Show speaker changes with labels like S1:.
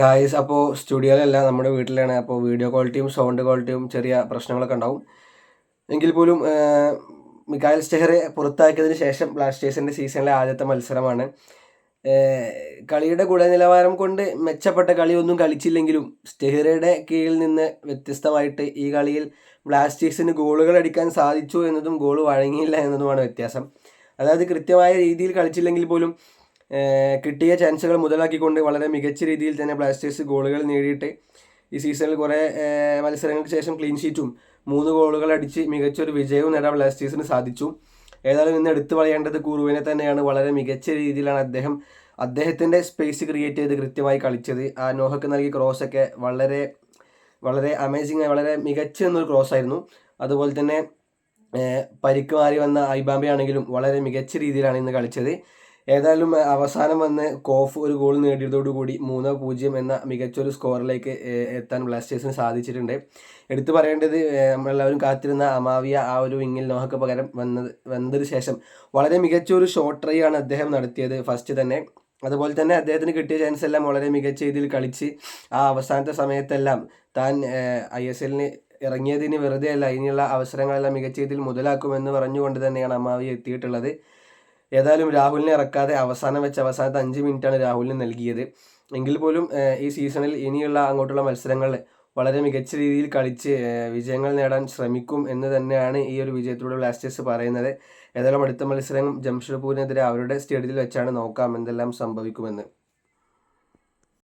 S1: Guys അപ്പോൾ സ്റ്റുഡിയോയിലല്ല നമ്മുടെ വീട്ടിലാണ്. അപ്പോൾ വീഡിയോ ക്വാളിറ്റിയും സൗണ്ട് ക്വാളിറ്റിയും ചെറിയ പ്രശ്നങ്ങളൊക്കെ ഉണ്ടാവും. എങ്കിൽ പോലും മിക്കായൽ സ്റ്റെഹറെ പുറത്താക്കിയതിന് ശേഷം ബ്ലാസ്റ്റേഴ്സിന്റെ സീസണിലെ ആദ്യത്തെ മത്സരമാണ്. കളിയുടെ ഗുണനിലവാരം കൊണ്ട് മെച്ചപ്പെട്ട കളിയൊന്നും കളിച്ചില്ലെങ്കിലും സ്റ്റെഹറയുടെ കീഴിൽ നിന്ന് വ്യത്യസ്തമായിട്ട് ഈ കളിയിൽ ബ്ലാസ്റ്റേഴ്സിന് ഗോളുകൾ അടിക്കാൻ സാധിച്ചു എന്നതും ഗോൾ വഴങ്ങിയില്ല എന്നതുമാണ് വ്യത്യാസം. അതായത് കൃത്യമായ രീതിയിൽ കളിച്ചില്ലെങ്കിൽ പോലും കിട്ടിയ ചാൻസുകൾ മുതലാക്കിക്കൊണ്ട് വളരെ മികച്ച രീതിയിൽ തന്നെ ബ്ലാസ്റ്റേഴ്സ് ഗോളുകൾ നേടിയിട്ട് ഈ സീസണിൽ കുറേ മത്സരങ്ങൾക്ക് ശേഷം ക്ലീൻ ഷീറ്റും മൂന്ന് ഗോളുകൾ അടിച്ച് മികച്ചൊരു വിജയവും നേടാൻ ബ്ലാസ്റ്റേഴ്സിന് സാധിച്ചു. ഏതായാലും ഇന്ന് എടുത്തു പറയേണ്ടത് കുറുവിനെ തന്നെയാണ്. വളരെ മികച്ച രീതിയിലാണ് അദ്ദേഹം അദ്ദേഹത്തിന്റെ സ്പേസ് ക്രിയേറ്റ് ചെയ്ത് കൃത്യമായി കളിച്ചത്. ആ നോഹക്ക് നൽകിയ ക്രോസൊക്കെ വളരെ വളരെ അമേസിങ് വളരെ മികച്ച എന്നൊരു ക്രോസ് ആയിരുന്നു. അതുപോലെ തന്നെ പരിക്ക് മാറി വന്ന ഐബാംബെ ആണെങ്കിലും വളരെ മികച്ച രീതിയിലാണ് ഇന്ന് കളിച്ചത്. ഏതായാലും അവസാനം വന്ന് കോഫ് ഒരു ഗോൾ നേടിയതോടുകൂടി മൂന്ന് പൂജ്യം എന്ന മികച്ചൊരു സ്കോറിലേക്ക് എത്താൻ ബ്ലാസ്റ്റേഴ്സിന് സാധിച്ചിട്ടുണ്ട്. എടുത്തു പറയേണ്ടത് നമ്മളെല്ലാവരും കാത്തിരുന്ന അമാവിയ ആ ഒരു വിങ്ങിൽ നോഹക്ക് പകരം വന്നത് വന്നതിന് ശേഷം വളരെ മികച്ച ഒരു ഷോട്ട് ട്രൈ ആണ് അദ്ദേഹം നടത്തിയത് ഫസ്റ്റ് തന്നെ. അതുപോലെ തന്നെ അദ്ദേഹത്തിന് കിട്ടിയ ചാൻസ് എല്ലാം വളരെ മികച്ച രീതിയിൽ കളിച്ച് ആ അവസാനത്തെ സമയത്തെല്ലാം താൻ ഐ എസ് എല്ലിന് ഇറങ്ങിയതിന് വെറുതെ അല്ല ഇനിയുള്ള അവസരങ്ങളെല്ലാം മികച്ച രീതിയിൽ മുതലാക്കുമെന്ന് പറഞ്ഞുകൊണ്ട് തന്നെയാണ് അമ്മാവി എത്തിയിട്ടുള്ളത്. ഏതായാലും രാഹുലിനെ ഇറക്കാതെ അവസാനം വെച്ച അവസാനത്തെ അഞ്ച് മിനിറ്റാണ് രാഹുലിന് നൽകിയത്. എങ്കിൽ പോലും ഈ സീസണിൽ ഇനിയുള്ള അങ്ങോട്ടുള്ള മത്സരങ്ങളിൽ വളരെ മികച്ച രീതിയിൽ കളിച്ച് വിജയങ്ങൾ നേടാൻ ശ്രമിക്കും എന്ന് തന്നെയാണ് ഈ ഒരു വിജയത്തിലൂടെ ബ്ലാസ്റ്റേഴ്സ് പറയുന്നത്. ഏതായാലും അടുത്ത മത്സരം ജംഷഡ്പൂരിനെതിരെ അവരുടെ സ്റ്റേഡിയത്തിൽ വെച്ചാണ് നോക്കാം എന്തെല്ലാം സംഭവിക്കുമെന്ന്.